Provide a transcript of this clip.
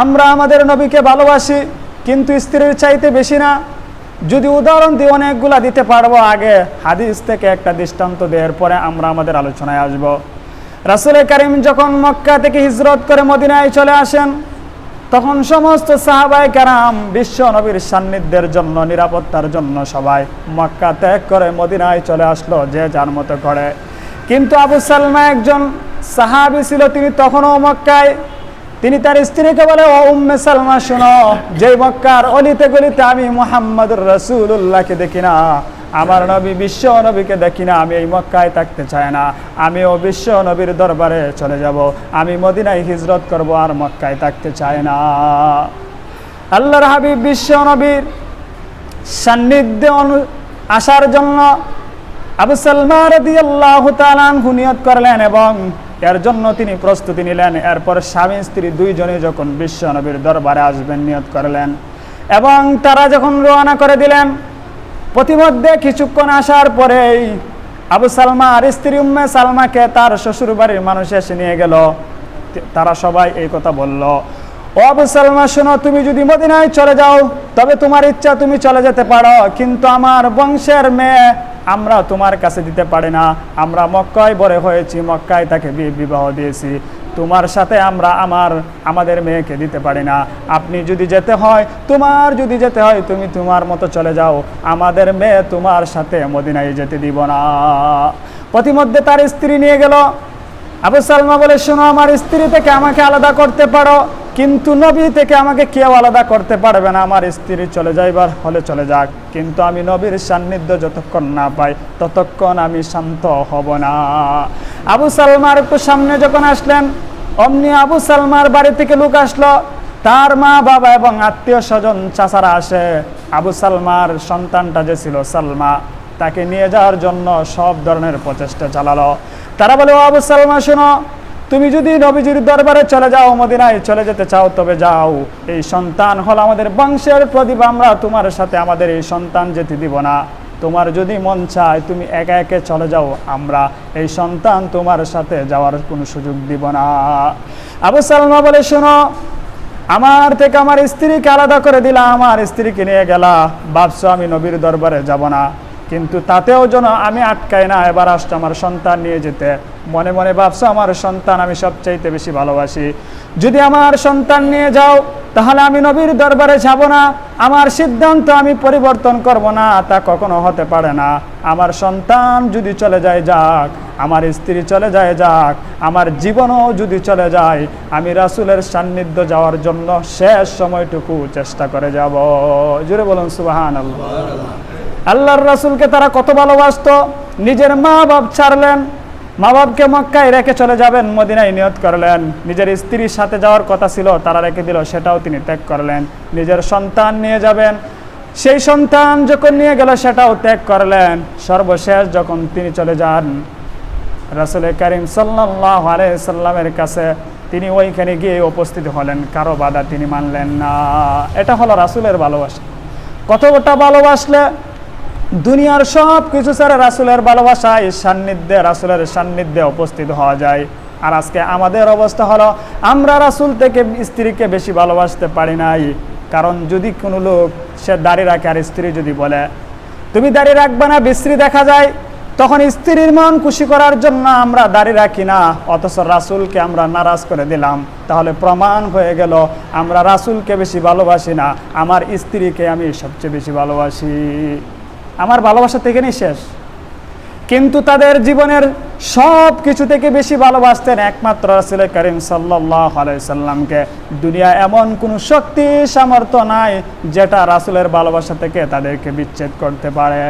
আমরা আমাদের নবীকে ভালোবাসি, কিন্তু স্ত্রীর চাইতে বেশি না। যদি উদাহরণ দিয়ে অনেকগুলা দিতে পারব আগে, হাদিস থেকে একটা দৃষ্টান্ত দেওয়ার পরে আমরা আমাদের আলোচনায় আসব। রাসুল করিম যখন মক্কা থেকে হিজরত করে মদিনায় চলে আসেন, তখন সমস্ত সাহাবাই কারাম বিশ্ব নবীর সান্নিধ্যের জন্য, নিরাপত্তার জন্য সবাই মক্কা ত্যাগ করে মদিনায় চলে আসলো, যে যার মতো করে। কিন্তু আবু সালমা একজন সাহাবি ছিল, তিনি তখনও মক্কায়। তিনি তার স্ত্রীকে বলে, ও উম্মে সালমা, শোনো যে মক্কার অলিতে গলিতে আমি মোহাম্মদুর রসুল্লাহকে দেখি না, আমার নবী বিশ্ব নবীকে দেখি না, আমি এই মক্কায় থাকতে চাই না আমিও বিশ্ব নবীর দরবারে চলে যাব, আমি মদিনায় হিজরত করব আর মক্কায় থাকতে চাই না। আল্লাহর হাবিব বিশ্ব নবীর সান্নিধ্যে অনু- আসার জন্য আবু সালমা রাদিয়াল্লাহু তাআলা আনহু নিয়ত করলেন এবং এর জন্য তিনি প্রস্তুতি নিলেন। এরপর স্বামী, স্ত্রী দুইজনে যখন বিশ্ব নবীর দরবারে আসবেন, নিয়ত করলেন এবং তারা যখন রওনা করে দিলেন প্রতিমধ্যে কিছুক্ষণ আসার পরেই আবু সালমা আর স্ত্রী উম্মে সালমাকে তার শ্বশুর বাড়ির মানুষ এসে নিয়ে গেল। তারা সবাই এই কথা বলল, ও আবু সালমা, শোনো, তুমি যদি মদিনায় চলে যাও, তবে তোমার ইচ্ছা তুমি চলে যেতে পারো। কিন্তু আমার বংশের মেয়ে আমরা তোমার কাছে দিতে পারি না। আমরা মক্কায় বড় হয়েছি, মক্কায় তাকে বিবাহ দিয়েছি। তোমার সাথে আমরা আমার, আমাদের মেয়েকে দিতে পারি না। আপনি যদি যেতে হয়, তোমার যদি যেতে হয়, তুমি তোমার মতো চলে যাও। আমাদের মেয়ে তোমার সাথে মদিনায় যেতে দিব না। প্রতিমধ্যে তার স্ত্রী নিয়ে গেল। আবু সালমা বলে, শোনো, আমার স্ত্রী থেকে আমাকে আলাদা করতে পারো। কিন্তু নবী থেকে আমাকে কেউ আলাদা করতে পারবে না, আমার স্ত্রী চলে যাইবার হলে চলে যাক। কিন্তু আমি নবীর সান্নিধ্য যতক্ষণ না পাই, ততক্ষণ আমি শান্ত হব না। আবু সালমার একটু সামনে যখন আসলেন, অমনি আবু সালমার বাড়ি থেকে লোক আসলো। তার মা, বাবা এবং আত্মীয় স্বজন, চাচারা আসে। আবু সালমার সন্তানটা যে ছিল সালমা, তাকে নিয়ে যাওয়ার জন্য সব ধরনের প্রচেষ্টা চালালো। তারা বলে আবু সালমা, শোনো তুমি যদি নবীজির দরবারে চলে যাও মদিনায়, চলে যেতে চাও, তবে যাও। এই সন্তান হল আমাদের বংশের প্রদীপ। আমরা তোমার সাথে আমাদের এই সন্তান যেতে দিব না। তোমার যদি মন চায়, তুমি একা একে চলে যাও। আমরা এই সন্তান তোমার সাথে যাওয়ার কোনো সুযোগ দিব না। আবু সালমা বলে, শোনো, আমার থেকে আমার স্ত্রীকে আলাদা করে দিলা। আমার স্ত্রীকে নিয়ে গেলা। ভাবছ আমি নবীর দরবারে যাব না। কিন্তু তাতেও যেন আমি আটকাই না, এবার আসছে আমার সন্তান নিয়ে যেতে। মনে মনে ভাবছ আমার সন্তান আমি সবচাইতে বেশি ভালোবাসি। যদি আমার সন্তান নিয়ে যাও, তাহলে আমি নবীর দরবারে যাব না। আমার সিদ্ধান্ত আমি পরিবর্তন করব না, তা কখনো হতে পারে না। আমার সন্তান যদি চলে যায় যাক, আমার স্ত্রী চলে যায় যাক, আমার জীবনও যদি চলে যায়, আমি রাসুলের সান্নিধ্য যাওয়ার জন্য শেষ সময়টুকু চেষ্টা করে যাব। জুড়ে বলুন সুবাহান আল্লাহ আল্লাহর রাসুলকে তারা কত ভালোবাসত? নিজের মা বাপ ছাড়লেন। মা বাপকে মক্কায় রেখে চলে যাবেন, মদিনায় নিয়ত করলেন। নিজের স্ত্রীর সাথে যাওয়ার কথা ছিল, তারা রেখে দিল, সেটাও তিনি ত্যাগ করলেন। নিজের সন্তান নিয়ে যাবেন। সেই সন্তান যখন নিয়ে গেল, সেটাও ত্যাগ করলেন। সর্বশেষ যখন তিনি চলে যান, রাসুল করিম সাল্লাহ সাল্লামের কাছে, তিনি ওইখানে গিয়ে উপস্থিত হলেন। কারও বাধা তিনি মানলেন না। এটা হলো রাসুলের ভালোবাসা। কতটা ভালোবাসলে? দুনিয়ার সব কিছু ছাড়া রাসুলের ভালোবাসায় সান্নিধ্যে, রাসুলের সান্নিধ্যে উপস্থিত হওয়া যায়। আর আজকে আমাদের অবস্থা হলো, আমরা রাসুল থেকে স্ত্রীকে বেশি ভালোবাসতে পারি নাই। কারণ যদি কোনো লোক, সে দাড়ি রাখে আর স্ত্রী যদি বলে, তুমি দাড়ি রাখবে না, বিশ্রী দেখা যায়, তখন স্ত্রীর মন খুশি করার জন্য আমরা দাড়ি রাখি না। অথচ রাসুলকে আমরা নারাজ করে দিলাম। তাহলে প্রমাণ হয়ে গেল, আমরা রাসুলকে বেশি ভালোবাসি না। আমার স্ত্রীকে আমি সবচেয়ে বেশি ভালোবাসি। আমার ভালোবাসা থেকে শেষ। কিন্তু তাদের জীবনের সব কিছু থেকে বেশি ভালোবাসতেন একমাত্র রাসুল করিম সাল্লাহ দুনিয়া এমন কোনো শক্তি, সামর্থ্য নাই যেটা রাসুলের ভালোবাসা থেকে তাদেরকে বিচ্ছেদ করতে পারে।